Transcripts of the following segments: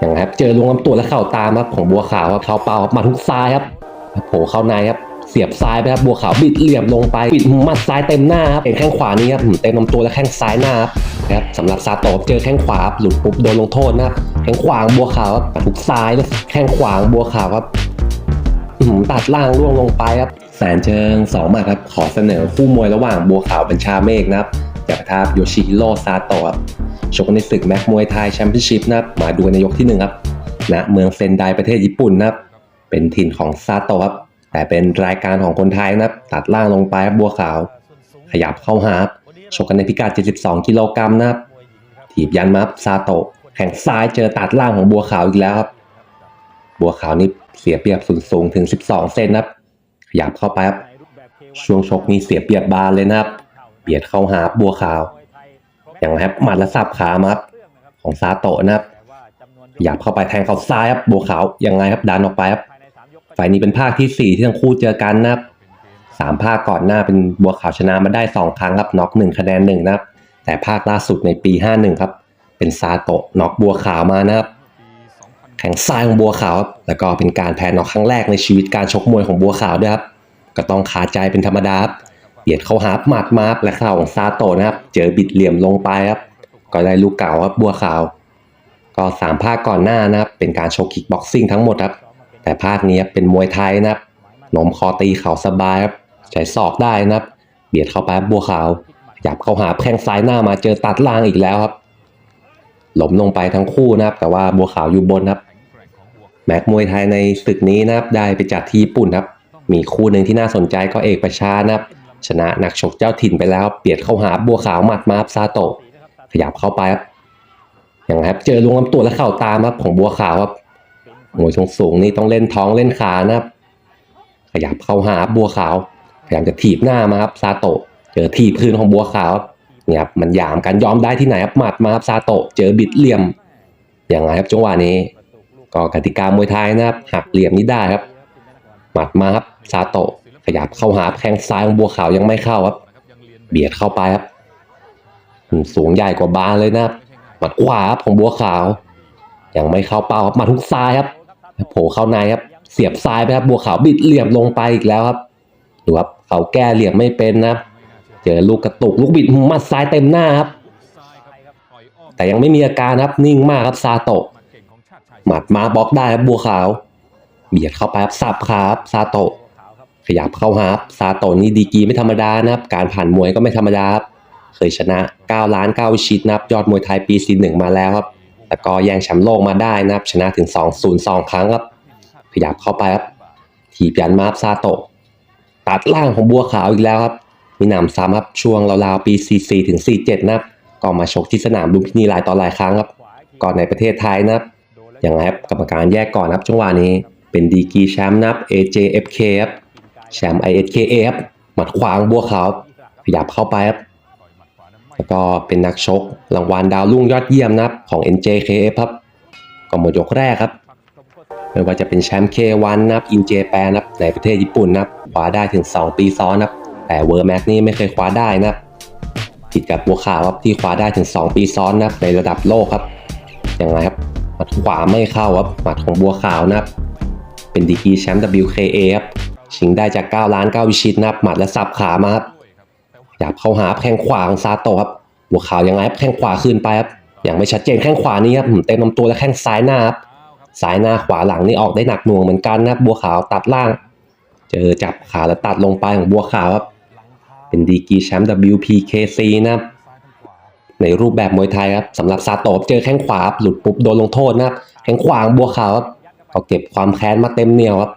อย่างครับ เจอลงลำตัวและเข่าตามครับของบัวขาวครับเข่าเปล่ามาทุกซ้ายครับโผล่เข้าในครับเสียบซ้ายไปครับบัวขาวบิดเหลี่ยมลงไปบิดหมัดซ้ายเต็มหน้าครับเห็นแข้งขวานี้ครับเต็มลำตัวและแข้งซ้ายหน้าครับนะครับสำหรับซาโตะเจอแข้งขวาหลุดปุ๊บโดนลงโทษนะครับแข้งขวางบัวขาวครับมาทุกซ้ายแล้วแข้งขวางบัวขาวครับตัดล่างร่วงลงไปครับแสนเชิงสองหมัดครับขอเสนอคู่มวยระหว่างบัวขาวบัญชาเมฆนะครับจากทับโยชิฮิโร่ซาโตะครับ ชกในศึกแม็กมวยไทยแชมเปี้ยนชิพนะครับมาดูในยกที่หนึ่งครับณเมืองเซนไดประเทศญี่ปุ่นนะครับเป็นถิ่นของซาโตะครับแต่เป็นรายการของคนไทยนะครับตัดล่างลงไปบัวขาว ขยับเข้าหาชกกันในพิกัด 72 กิโลกรัมนะครับถีบยันมาครับซาโตะแข่งซ้ายเจอตัดล่างของบัวขาวอีกแล้วครับบัวขาวนี่เสียเปรียบสูงสูงถึง 12 เซนนะครับ ขยับเข้าไปครับช่วงชกนี่เสียเปรียบบานเลยนะครับ เบียดเข้าหาบัวขาว อย่างไรครับหมัดและสับขามาครับของซาโตะนะครับขยับเข้าไปแทงเขาซ้ายครับบัวขาวยังไงครับดันออกไปครับไฟล์นี้เป็นภาคที่สี่ที่ทั้งคู่เจอกันนะครับสามภาคก่อนหน้าเป็นบัวขาวชนะมาได้สองครั้งครับน็อกหนึ่งคะแนนหนึ่งนะครับ แต่ภาคล่าสุดในปี 51 ครับ เป็นซาโตะน็อกบัวขาวมานะครับแข่งซ้ายของบัวขาวครับแล้วก็เป็นการแพ้น็อกครั้งแรกในชีวิตการชกมวยของบัวขาวด้วยครับก็ต้องขาใจเป็นธรรมดาครับ เบียดเข้าหาหมัดมาและเข่าของซาโตะนะครับ เจอบิดเหลี่ยมลงไปครับ ก็ได้ลูกเก่าครับบัวขาว ก็สามภาคก่อนหน้านะครับ เป็นการโชว์คิกบ็อกซิ่งทั้งหมดครับ แต่ภาคนี้เป็นมวยไทยนะครับหนมคอตีเข่าสบายครับใช้ศอกได้นะครับ เบียดเข้าไปบัวขาวหยับเข้าหาแข้งซ้ายหน้ามาเจอตัดล่างอีกแล้วครับ หลมลงไปทั้งคู่นะครับ แต่ว่าบัวขาวอยู่บนครับแม็กมวยไทยในศึกนี้นะครับได้ไปจัดที่ญี่ปุ่นครับ มีคู่หนึ่งที่น่าสนใจก็เอกประชานะครับ ชนะนักชกเจ้าถิ่นไปแล้วเบียดเข้าหาบัวขาวหมัดมาครับซาโตะขยับเข้าไปครับอย่างไรครับเจอลงลำตัวและเข่าตามครับของบัวขาวครับมวยสูงสูงนี่ต้องเล่นท้องเล่นขานะครับ ขยับเข้าหาบัวขาวพยายามจะถีบหน้ามาครับซาโตะเจอถีบคืนของบัวขาวครับเนี่ยครับมันหยามกันยอมได้ที่ไหนครับหมัดมาครับซาโตะเจอบิดเหลี่ยม อย่างไรครับจังหวะนี้ ก็กติกามวยไทยนะครับหักเหลี่ยมนี้ได้ครับ หมัดมาครับซาโตะ ขยับเข้าหาแข้งซ้ายของบัวขาวยังไม่เข้าครับ เบียดเข้าไปครับอืมสูงใหญ่กว่าบาเลยนะครับหมัดขวาครับของบัวขาว ยังไม่เข้าเป้าครับหมาทุกซ้ายครับโผล่เข้าในครับ เสียบซ้ายไปครับบัวขาวบิดเหลี่ยมลงไปอีกแล้วครับดูครับเขาแก้เหลี่ยมไม่เป็นนะครับ เจอลูกกระตุกลูกบิดหมัดซ้ายเต็มหน้าครับ แต่ยังไม่มีอาการครับนิ่งมากครับซาโตะหมัดมาบล็อกได้ครับบัวขาว เบียดเข้าไปครับสับขาครับซาโตะ ขยับเข้าหาครับซาโตะนี่ดีกีไม่ธรรมดานะครับ การผ่านมวยก็ไม่ธรรมดาครับเคยชนะ 9 ล้าน 9 ชิดนะครับ ยอดมวยไทยปี 41 มาแล้วครับ แล้วก็แย่งแชมป์โลกมาได้นะครับ ชนะถึง 2 0 2 ครั้งครับ ขยับเข้าไปครับ ถีบยันมารับซาโตะ ตัดล่างของบัวขาวอีกแล้วครับ มีหนำซ้ำครับ ช่วงราวๆปี 44 ถึง 47 นะครับ ก็มาชกที่สนามลุมพินีหลายต่อหลายครั้งครับ ก่อนในประเทศไทยนะครับ อย่างไรครับกรรมการแยกก่อนครับจังหวะนี้ เป็นดีกีแชมป์นับ AJFK ครับ แชมป์ ISKA ครับหมัดขวางบัวขาวขยับเข้าไปครับแล้วก็เป็นนักชกรางวัลดาวรุ่งยอดเยี่ยมนะครับของ NJKF ครับก็หมดยกแรกครับไม่ว่าจะเป็นแชมป์ K1 นะครับอินเจแปนนะครับในประเทศญี่ปุ่นนะครับคว้าได้ถึง 2 ปีซ้อนนะครับแต่เวอร์แม็กนี่ไม่เคยคว้าได้นะครับผิดกับบัวขาวครับที่คว้าได้ถึง 2 ปีซ้อนนะครับในระดับโลกครับยังไงครับหมัดขวาไม่เข้าครับหมัดของบัวขาวนะครับเป็นดีกรีแชมป์ WKA ครับ ชิงได้จาก 9 ล้าน9วิชิตนะครับหมัดและสับขามาครับหยับเข้าหาแข้งขวาของซาโตครับบัวขาวยังไงครับแข้งขวาคืนไปครับอย่างไม่ชัดเจนแข้งขวานี้ครับเต็มลำตัวและแข้งซ้ายหน้าครับซ้ายหน้าขวาหลังนี่ออกได้หนักหน่วงเหมือนกันนะครับบัวขาวตัดล่าง เจอจับขาแล้วตัดลงไปของบัวขาวครับเป็นดีกีแชมป์ WPKC นะครับในรูปแบบมวยไทยครับสำหรับซาโตะเจอแข้งขวาหลุดปุ๊บโดนลงโทษนะครับแข้งขวางบัวขาวครับก็เก็บความแค้นมาเต็มเหนียวครับ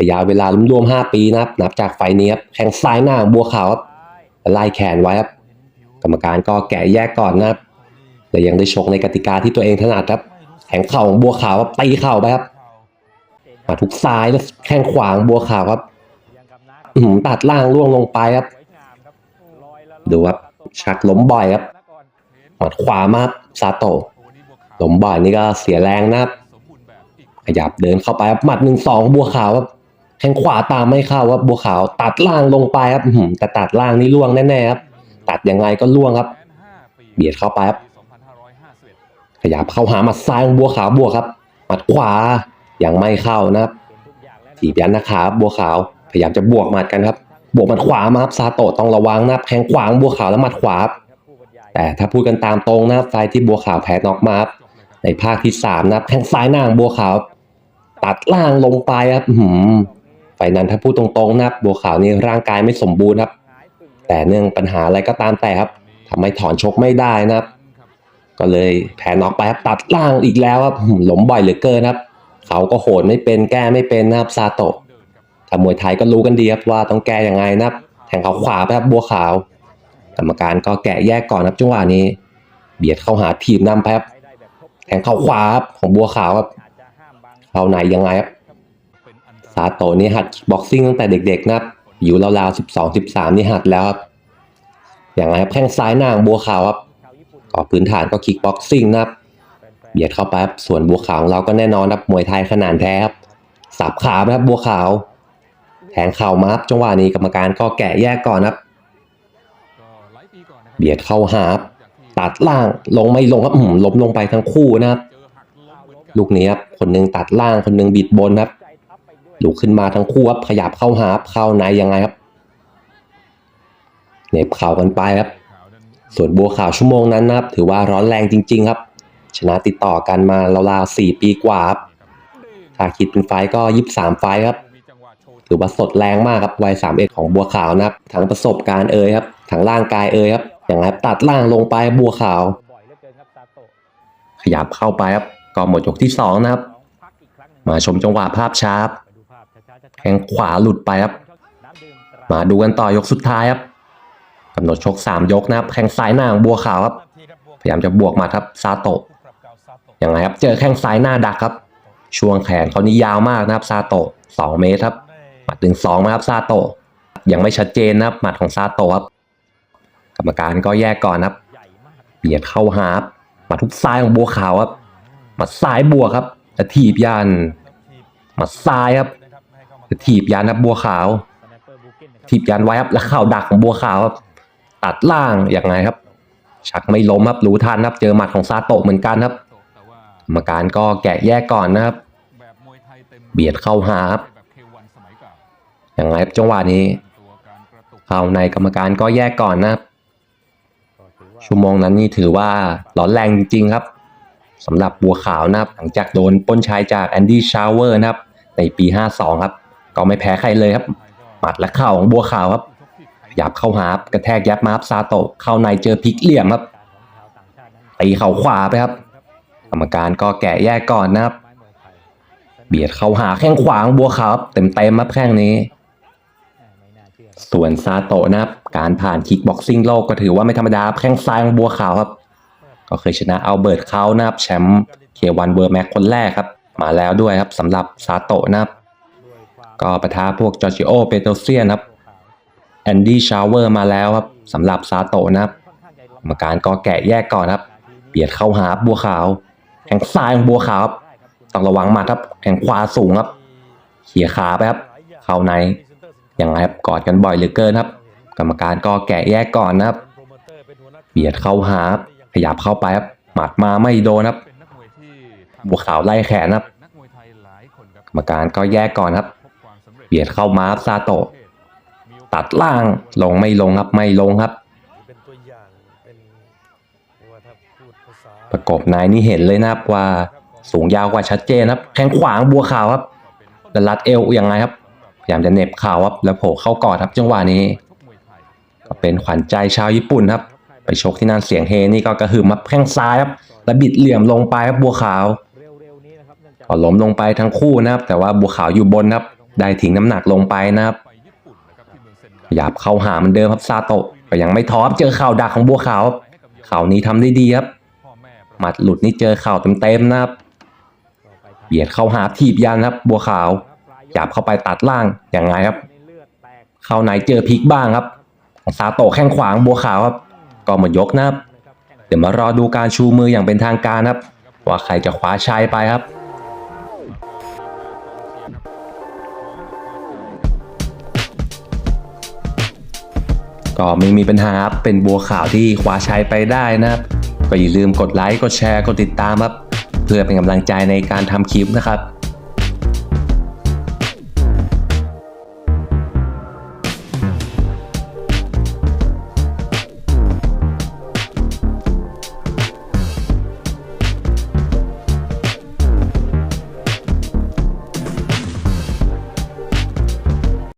ระยะเวลารวมๆ5ปีนะครับ นับจากไฟนี้ครับแข้งซ้ายหน้าบัวขาวครับไล่แขนไว้ครับ กรรมการก็แกะแยกก่อนนะครับแต่ยังได้ชกในกติกาที่ตัวเองถนัดครับ แข้งเข่าของบัวขาวครับตีเข่าไปครับมาทุกซ้ายแล้วแข้งขวางบัวขาวครับตัดล่างล่วงลงไปครับ ดูครับชักล้มบ่อยครับหมัดขวามาซาโตะหลมบ่อยนี่ก็เสียแรงนะครับ ขยับเดินเข้าไปครับหมัดหนึ่งสองบัวขาวครับ แข้งขวาตามไม่เข้าครับบัวขาวตัดล่างลงไปครับแต่ตัดล่างนี่ล่วงแน่ๆครับตัดยังไงก็ล่วงครับ เบียดเข้าไปครับขยับเข้าหาหมัดซ้ายของบัวขาวบวกครับหมัดขวายังไม่เข้านะครับถีบยันนะครับ บัวขาวพยายามจะบวกหมัดกันครับ บวกหมัดขวามาครับซาโตะต้องระวังนะครับแทงขวางบัวขาวแล้วหมัดขวาแต่ถ้าพูดกันตามตรงนะครับไฟที่บัวขาวแพ้น็อกมาครับในภาคที่สามนะครับแขงซ้ายหน้างบัวขาว ตัดล่างลงไปครับหืม ไฟนั้นถ้าพูดตรงๆนะครับบัวขาวนี่ร่างกายไม่สมบูรณ์ครับ แต่เนื่องปัญหาอะไรก็ตามแต่ครับทำให้ถอนชกไม่ได้นะครับ ก็เลยแพ้น็อกไปครับตัดล่างอีกแล้วครับอื้อหือล้มบ่อยเหลือเกินครับเขาก็โหดไม่เป็นแก้ไม่เป็นนะครับซาโตะถ้ามวยไทยก็รู้กันดีครับว่าต้องแก้ยังไงนะครับแทงเขาขวาไปครับบัวขาว กรรมการก็แกะแยกก่อนครับจังหวะนี้ เบียดเข้าหาทีมนำไปครับแทงเข้าขวาครับของบัวขาวครับเข้าในยังไงครับ ซาโตนี่หัดบ็อกซิ่งตั้งแต่เด็กๆนะครับอยู่ราวๆสิบสองสิบสามนี่หัดแล้วครับอย่างไรครับแข้งซ้ายหน้าของบัวขาวครับก็พื้นฐานก็คิกบ็อกซิ่งนะครับเบียดเข้าไปครับส่วนบัวขาวของเราก็แน่นอนครับมวยไทยขนาดแท้ครับสับขาครับบัวขาวแทงเข่ามาครับจังหวะนี้กรรมการก็แกะแยกก่อนครับ เบียดเข้าหาครับตัดล่างลงไม่ลงครับอืมล้มลงไปทั้งคู่นะครับ ลูกนี้ครับคนหนึงตัดล่างคนหนึงบิดบนครับ ลุกขึ้นมาทั้งคู่ครับขยับเข้าหาเข้าในยังไงครับเน็บเข่ากันไปครับ ส่วนบัวขาวชั่วโมงนั้นนะครับ ถือว่าร้อนแรงจริง ๆ ครับ ชนะติดต่อกันมาราวๆสี่ปีกว่าครับถ้าคิดเป็นไฟก็ยี่สิบสามไฟครับถือว่าสดแรงมากครับวัยสามเอ็ดของบัวขาวนะครับทั้งประสบการณ์เอ่ยครับทั้งร่างกายเอ่ยครับอย่างไรครับตัดล่างลงไปบัวขาว ขยับเข้าไปครับก็หมดยกที่สองนะครับ มาชมจังหวะภาพช้ารับ แข้งขวาหลุดไปครับ มาดูกันต่อยกสุดท้ายครับกำหนดชกสามยกนะครับ แข้งซ้ายหน้าของบัวขาวครับ พยายามจะบวกหมาครับซาโตะยังไงครับ เจอแข้งซ้ายหน้าดักครับ ช่วงแขนเขานี่ยาวมากนะครับซาโตะสองเมตรครับหมัดถึงสองนะครับซาโตะยังไม่ชัดเจนนะครับ หมัดของซาโตะครับ กรรมการก็แยกก่อนนะครับเบียดเข้าหาครับหมัดทุกซ้ายของบัวขาวครับหมัดซ้ายบวกครับจะถีบยันหมัดซ้ายครับจะ ถีบยันครับบัวขาว ถีบยันไว้ครับแล้วเข่าดักของบัวขาวครับตัดล่างอย่างไงครับ ชักไม่ล้มครับรู้ทันครับ เจอหมัดของซาโตะเหมือนกันครับกรรมการก็แกะแยกก่อนนะครับ เบียดเข้าหาครับอย่างไรครับจังหวะนี้ เข้าในกรรมการก็แยกก่อนนะครับ ชั่วโมงนั้นนี่ถือว่าร้อนแรงจริงครับสำหรับบัวขาวนะครับ หลังจากโดนป้นชายจากแอนดี้ชาวเวอร์นะครับ ในปี 52 ครับ ก็ไม่แพ้ใครเลยครับหมัดและเข่าของบัวขาวครับหยับเข้าหาบกระแทกยับมาครับซาโตะเข้าในเจอพลิกเหลี่ยมครับตีเข่าขวาไปครับ กรรมการก็แกะแยกก่อนนะครับ เบียดเข้าหาแข้งขวาของบัวขาวครับเต็มๆครับแข้งนี้ ส่วนซาโตะนะครับ การผ่านคิกบ็อกซิ่งโลกก็ถือว่าไม่ธรรมดาแข้งซ้ายของบัวขาวครับ ก็เคยชนะเอัลเบิร์ตเขานะครับแชมป์เควันเบอร์แม็กคนแรกครับ มาแล้วด้วยครับสำหรับซาโตะนะครับ ก็ปะทะพวกจอร์จิโอเปโตเซียนครับแอนดี้ชาวเวอร์มาแล้วครับสำหรับซาโตะนะครับกรรมการก็แกะแยกก่อนครับ เบียดเข้าหาบัวขาวแข้งซ้ายของบัวขาวครับต้องระวังมัดครับแข้งขวาสูงครับเขี่ยขาไปครับเข้าในอย่างไรครับกอดกันบ่อยเหลือเกินครับ กรรมการก็แกะแยกก่อนนะครับ เบียดเข้าหาขยับเข้าไปครับหมัดมาไม่โดนครับบัวขาวไล่แขนครับกรรมการก็แยกก่อนครับ เบียดเข้ามารับซาโตะตัดล่างลงไม่ลงครับไม่ลงครับเป็นตัวอย่างเป็นเรียกว่าถ้าพูดภาษาประกบนายนี่เห็นเลยนะครับว่าสูงยาวกว่าชัดเจนครับแข้งขวางบัวขาวครับแล้วรัดเอวยังไงครับพยายามจะเหน็บข่าครับแล้วโผล่เข้ากอดครับจังหวะนี้ ก็เป็นขวัญใจชาวญี่ปุ่นครับ ไปชกที่นั่นเสียงเฮนี่ก็กระหึ่มครับแข้งซ้ายครับแล้วบิดเหลี่ยมลงไปครับบัวขาวเร็วๆนี้นะครับเนื่องจากพอล้มลงไปทั้งคู่นะครับ แต่ว่าบัวขาวอยู่บนครับ ได้ทิ้งน้ำหนักลงไปนะครับหยาบเข้าหาเหมือนเดิมครับซาโตะก็ยังไม่ท้อครับเจอเข่าดักของบัวขาวเข่านี้ทำได้ดีครับหมัดหลุดนี่เจอเข่าเต็มๆนะครับต่อไปทางเบียดเข้าหาถีบยันครับ บัวขาวหยาบเข้าไปตัดล่างอย่างไงครับในเลือดแตกเข้าในเจอพลิกบ้างครับของซาโตะแข้งขวางบัวขาวครับ ก็หมดยกนะครับนะครับแข้งเดี๋ยวมารอดูการชูมืออย่างเป็นทางการครับ ว่าใครจะคว้าชัยไปครับ ก็ไม่มีปัญหาเป็นบัวขาวที่คว้าชัยไปได้นะครับ ก็อย่าลืมกดไลค์กดแชร์กดติดตามครับ เพื่อเป็นกำลังใจในการทำคลิปนะครับ